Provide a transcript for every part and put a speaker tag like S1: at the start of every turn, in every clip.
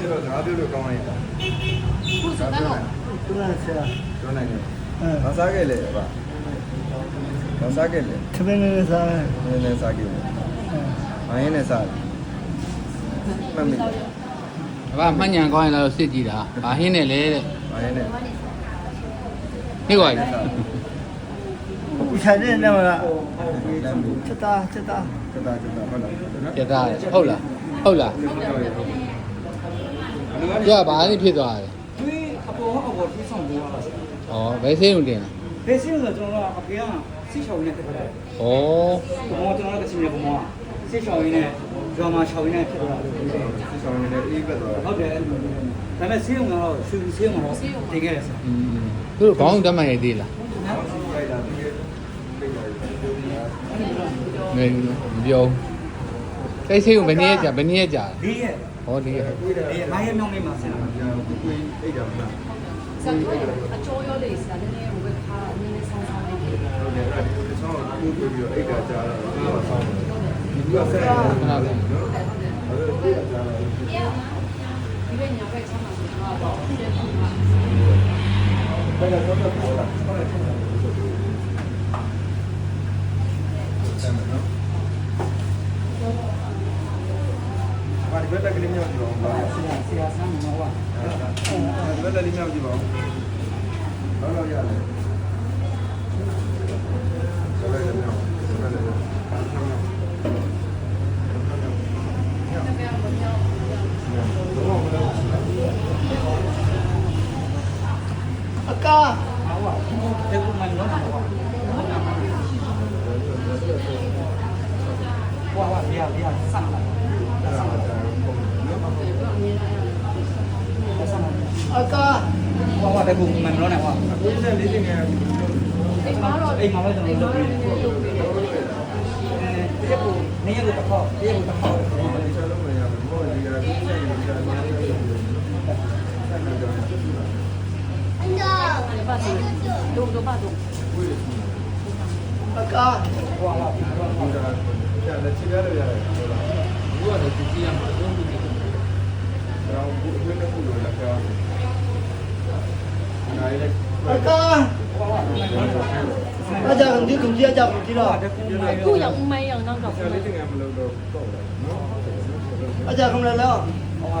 S1: ပဲ
S2: ဒါပြတော့ငါပြောလို့ကောင်းလိုက်တာ
S3: ခုစကတော့
S1: သူကဆရာ
S2: ပြောနိုင်တယ်
S1: အဲ
S2: မစားခဲ့လေအပါမစားခဲ့လေ
S1: ခမင်းလေးစားတယ်
S2: နည်းနည်းစားခဲ့လေမိုင်းနဲ့စားမှတ်မိတယ်
S4: အဘမှတ်ညံကောင်းရင်လည်းစစ်ကြည့်တာဘာဟင်းနဲ့လဲတဲ့
S2: မိုင်းနဲ့
S4: ဟိကွာ
S1: ဒီဆိုင်တဲ့နေမှာ
S2: လမ်းပြီး
S1: ချက်တာချက်တာ
S2: တတာတတာဟုတ်လားနော်
S4: ပြတာဟုတ်လားဟုတ်လား ပြဘာလို့ဖြစ်သွားလဲ
S5: တွေးအပေါ်အပေါ်တွေးဆောင်ပေါ်လာတယ်
S4: ဩဘယ်ဆေးုံတင်။
S5: ဘယ်စင်းလဲကျွန်တော်တို့အဖေကစိတ်ချောင်းနဲ့ဖြစ်တယ်
S4: လားဩ။
S5: ဘောကျွန်တော်တို့ကစီနေပုံမှာစိတ်ချောင်းရင်းနဲ့ဂျော်မာချောင်းရင်းနဲ့ဖြစ်သွားတယ်
S2: ဒီဆောင်နေအေးပတ်သွား။
S5: ဟုတ်တယ်။ဒါပေမဲ့ဆေးုံကတော့ရှူဆေးုံကတော့တင်ခဲ့တယ်ဆို
S4: อืมသူတို့ခေါင်းတက်မှန်ရသေးလား
S2: ရိုက်တာဒီပိတ် လိုက်ပြောနေတာ
S4: မင်းမပြောစိတ်ဆေးုံဘယ်နည်းကြာဘယ်နည်းကြာ။
S5: ဒီရဲ့
S4: ဟောဒီရ
S2: ကိုယ်တည်း
S5: ဒီရဲ့ငါရဲ့မြောင်းလေးမှာဆင်းလာ
S2: ကိုယ်အိတ်တာမလား
S3: စက်တော့အချိုးရောလေးစတယ်နည်းဝက်ခါနည်းနည်းဆောင်းဆောင်းလေး
S2: ဟုတ်တယ်အဲ့ဒီဆောင်းကိုကိုပြီးတော့အိတ်တာကြားတော့ဆောင်းတယ်ဒီကဆက်နော်
S4: ဟုတ်လား
S2: အဲ့ဒါအိတ်တာကြားတော့
S3: ဒီဘက်ညာဘက်ချမ်းသာဆိုတာတော့ဒီတဲ့ပုံက
S2: ဘယ်တော့တော့ပေါ်လာဆောင်းတယ်ဆက်မယ်နော် ဘာဒီဘက်ကလေးမြောက်ကြည့်ပါဦး ။
S5: ဆရာဆရာဆန်းမှာဟော
S2: ဒီဘက်ကလေးမြောက်ကြည့်ပါဦးဘာလို့ရလဲဆက်လိုက်တယ်မြောက်ဆက်လိုက်တယ်
S1: အကား ။
S5: ဟော။ဒီကုမန်နော်ဟော။ဟောဟောဗျာဗျာဆန်းလာ။ဆန်းလာ။ဆန်းလာ။
S1: အကား
S5: ဟောဟောဒီကုမန်နော်နဲ့ဟော
S2: ဒီနေ့လေးတင်နေ
S3: အိမ်မှာတော့
S5: အိမ်မှာလည်းကျွန်တော်လုပ်ပြီး
S3: လုပ်ပြီးတော့
S5: အဲတရက်ကိုနေရက်ကိုတစ်ခေါက်တရက်ကိုတစ်ခေါက်
S2: ဒီချက်လုံးမရဘူးဘောဒီကဒီချက်ရချက်အများကြီးဆက်နေကြတယ်
S3: လည်းပါစီဒုံတော့ပါတော့
S1: အကား
S5: ဟောဟော
S2: ဒီကကျန်တဲ့ချီရတယ်ရတယ်ဟုတ်လား
S4: ဘူးကတော့ကြည့်ရမှာသုံးခုနေတယ်
S2: ကျွန်တော်ဘူးအတွင်းတစ်ခုလိုလက်ပြော နိုင်လေ
S1: အကားအကြံဒီကုန်ကြီးအကြံဒီတော့
S3: ခုရောက်မယောင်တော့တော့
S2: ဆက်လေးတင်ငါမလုပ်တော့တော့နော်
S1: အကြံကုန်လည်းလော
S5: ဟော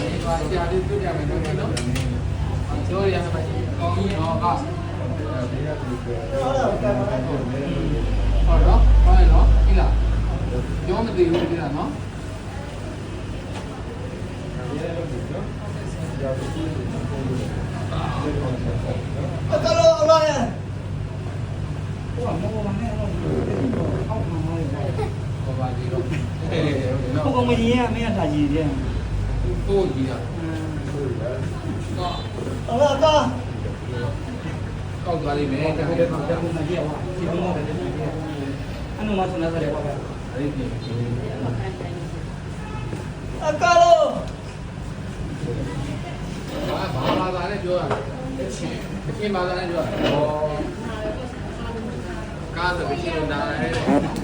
S5: တာ
S3: ဒီချိ
S5: န်ခါမျိုး
S2: လုပ်
S3: ချ င်တာ
S4: မျှ
S3: ဟုတ်လား
S4: အဲဒါကိုင်ဩနာလေး
S2: တင်ငါပြန်တော့နော်
S1: အကားလားအကြံ
S2: ဘုရားတို့အဆုံးပွင့်ပြီနော်ဟုတ်ကဲ့ဆက်အဲဒီလက်ကနေဆွဲနေတယ်မောင်ရှိတယ်မောင်ဆိုတော့ဖြစ်တယ်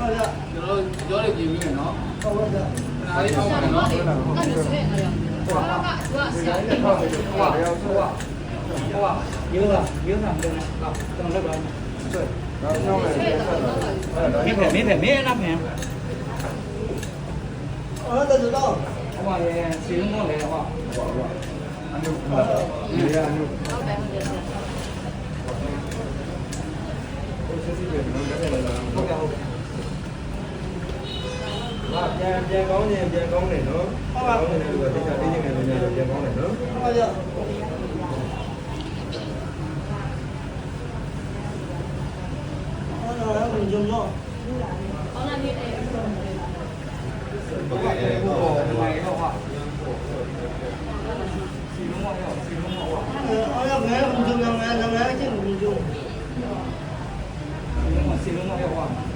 S4: ကျွန်တော်တို့ရောတွေပြင်ပြီးနော်ဟုတ်ပါဗျာဒါလေးပေါ့နော်
S5: ဟုတ်ပါ
S4: ဘူးအဲ့ဒါ
S5: ဆိုရင်
S1: အဲ့
S4: ဒါဟု
S5: တ်ပါဘူးဟုတ်ပါဘူးဟုတ်ပါ
S4: ဘူးဟုတ်ပါဘူးဟုတ်ပါဘူးဟုတ်ပါဘူးရိုးတာ
S5: ရိုး
S3: တာ
S4: မ
S2: လုပ်နဲ့ဟုတ်ကျွန်
S4: တော်လုပ်ပါ
S1: မယ်
S4: ဆွဲဒါကြောင့်လည်းဆက်
S3: တာ
S4: မင်းပဲမင်းပဲမင်းအဲ့လားမ
S1: င်း
S4: အော်ဒါတော့
S1: ဟုတ်ပါရဲ့
S3: စီရင်
S2: တော့လေ
S3: ဟုတ်ပါဟုတ်
S2: ပါအနုပါရေအနုဟုတ်ပါဟုတ်ပါ
S1: ဟုတ်ကဲ့ဟုတ်
S3: ကဲ့ gia gia con
S5: nha gia con này nữa con này được rồi bây giờ đi
S1: như này bây giờ gia con này nữa Hãy subscribe cho kênh Ghiền Mì
S5: Gõ Để không bỏ lỡ những video hấp
S1: dẫn